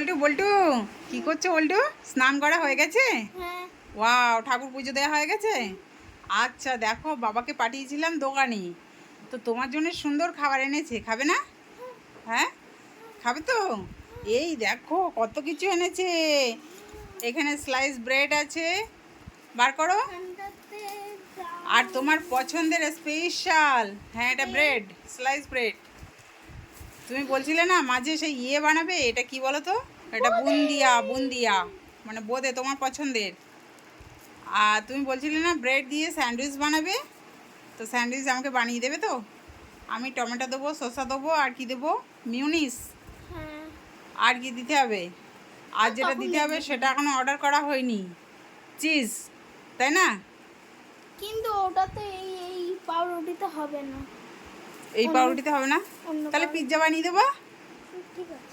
বল্টু বল্টু কি করছ বল্টু? স্নান করা হয়ে গেছে? হ্যাঁ। ওয়াও ঠাকুর পুজো দেওয়া হয়ে গেছে? আচ্ছা দেখো বাবাকে পাঠিয়েছিলাম দোকানে। তো তোমার জন্য সুন্দর খাবার এনেছে খাবে না? হ্যাঁ? খাবে তো? এই দেখো কত কিছু এনেছে। এখানে স্লাইস ব্রেড আছে। বার করো। আর তোমার পছন্দের স্পেশাল হ্যাঁ এটা ব্রেড স্লাইস ব্রেড তুমি বলছিলে না মাঝে সেই ইয়ে বানাবে এটা কি বলো তো এটা বুন্দিয়া বুন্দিয়া। মানে বোধে তোমার পছন্দের। আর তুমি বলছিলে না ব্রেড দিয়ে স্যান্ডউইচ বানাবে? তো স্যান্ডউইচ আমাকে বানিয়ে দেবে তো? আমি টমেটো দেবো শসা দেবো আর কি দেবো? মিউনিস। হ্যাঁ। আর কি দিতে হবে? আর যেটা দিতে হবে সেটা এখনও অর্ডার করা হয়নি। চিজ তাই না? কিন্তু ওটাতে এই এই পাউরুটিতে হবে না। এই পাউরুটিতে হবে না? তাহলে পিৎজা বানিয়ে দেবো?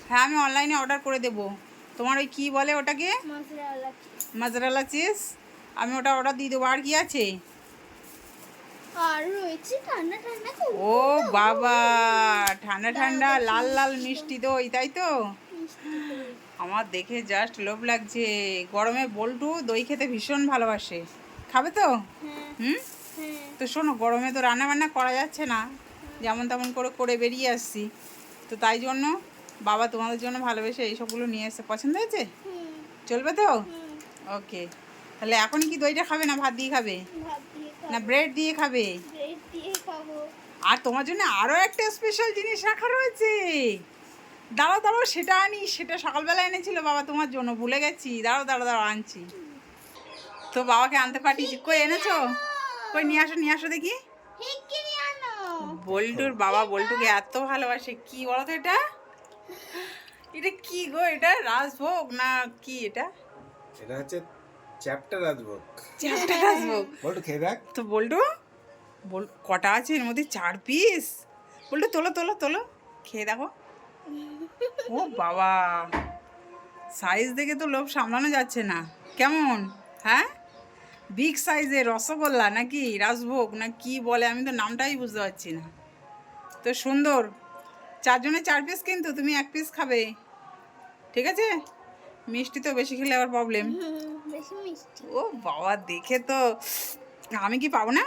হ্যাঁ আমি অনলাইনে অর্ডার করে দেবো। তোমার ওই কী বলে ওটাকে? মাজরালা চিজ আমি ওটা অর্ডার দিয়ে দেবো। আর কি আছে? ও বাবা ঠান্ডা ঠান্ডা লাল লাল মিষ্টি দই তাই তো? আমার দেখে জাস্ট লোভ লাগছে। গরমে বল্টু দই খেতে ভীষণ ভালোবাসে। খাবে তো? হ্যাঁ। হুম? হ্যাঁ। তো শোনো গরমে তো রান্না বান্না করা যাচ্ছে না। যেমন তেমন করে করে বেরিয়ে আসছি। তো তাই জন্য বাবা তোমাদের জন্য ভালোবেসে এইসবগুলো নিয়ে এসে পছন্দ হয়েছে? চলবে তো? ওকে। তাহলে এখন কি দইটা খাবে না ভাত দিয়ে খাবে? না ব্রেড দিয়ে খাবে? আর তোমার জন্য আরও একটা স্পেশাল জিনিস রাখা রয়েছে। দাঁড়াও দাঁড়াও সেটা আনি। সেটা সকালবেলা এনেছিল বাবা তোমার জন্য ভুলে গেছি। দাঁড়াও দাঁড়াও দাঁড়াও আনছি। তো বাবাকে আনতে পাঠিয়েছি। কই এনেছো? কই নিয়ে আসো নিয়ে আসো দেখি। বল্টুর বাবা বল্টুকে এত ভালোবাসে কি বলো তো এটা? এটা কি গো? এটা রাজভোগ না কি এটা? এটা হচ্ছে চ্যাপ্টার রাজভোগ। চ্যাপ্টার রাজভোগ। বলটু খেয়ে দেখ। তো বল্টু বল কটা আছে এর মধ্যে? চার পিস বল্টু তোলো তোলো তোলো। খেয়ে দেখো। ও বাবা। সাইজ দেখে তো লোভ সামলানো যাচ্ছে না। কেমন? হ্যাঁ? বিগ সাইজের রসগোল্লা নাকি? রাজভোগ না কি বলে? আমি তো নামটাই বুঝতে পারছি না। তো সুন্দর। চারজনে চার পিস কিন্তু তুমি এক পিস খাবে। ঠিক আছে? মিষ্টি তো বেশি খেলে আবার প্রবলেম হুম, বেশি মিষ্টি। ও বাবা দেখে তো আমি কি পাবো না।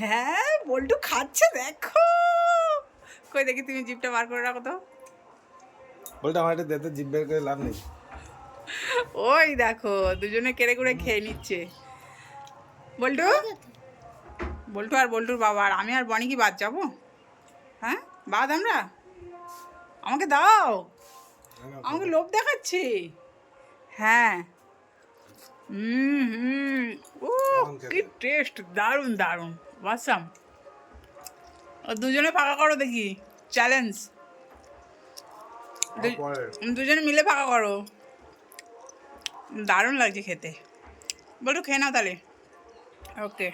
হ্যাঁ বল্টু খাচ্ছে দেখো। কই দেখি তুমি জিপটা বার করে রাখো তো। বলটা আমার এটা দেতে জিভ বের করে লাভ নেই। ওই দেখো দুজনে কেড়ে কুড়ে খেয়ে নিচ্ছে। বল্টু? বল্টু আর বল্টুর বাবা আর আমি আর বনি কি বাদ যাব? হ্যাঁ? বাদ আমরা? আমাকে দাও। আমাকে লোভ দেখাচ্ছে। হ্যাঁ। হুম হুম। ও কি টেস্ট দারুণ দারুণ। বাসাম দুজনে ফাঁকা করো দেখি। চ্যালেঞ্জ দুজনে মিলে ফাঁকা করো। দারুণ লাগছে খেতে। বলটু খেয়ে নাও তাহলে। ওকে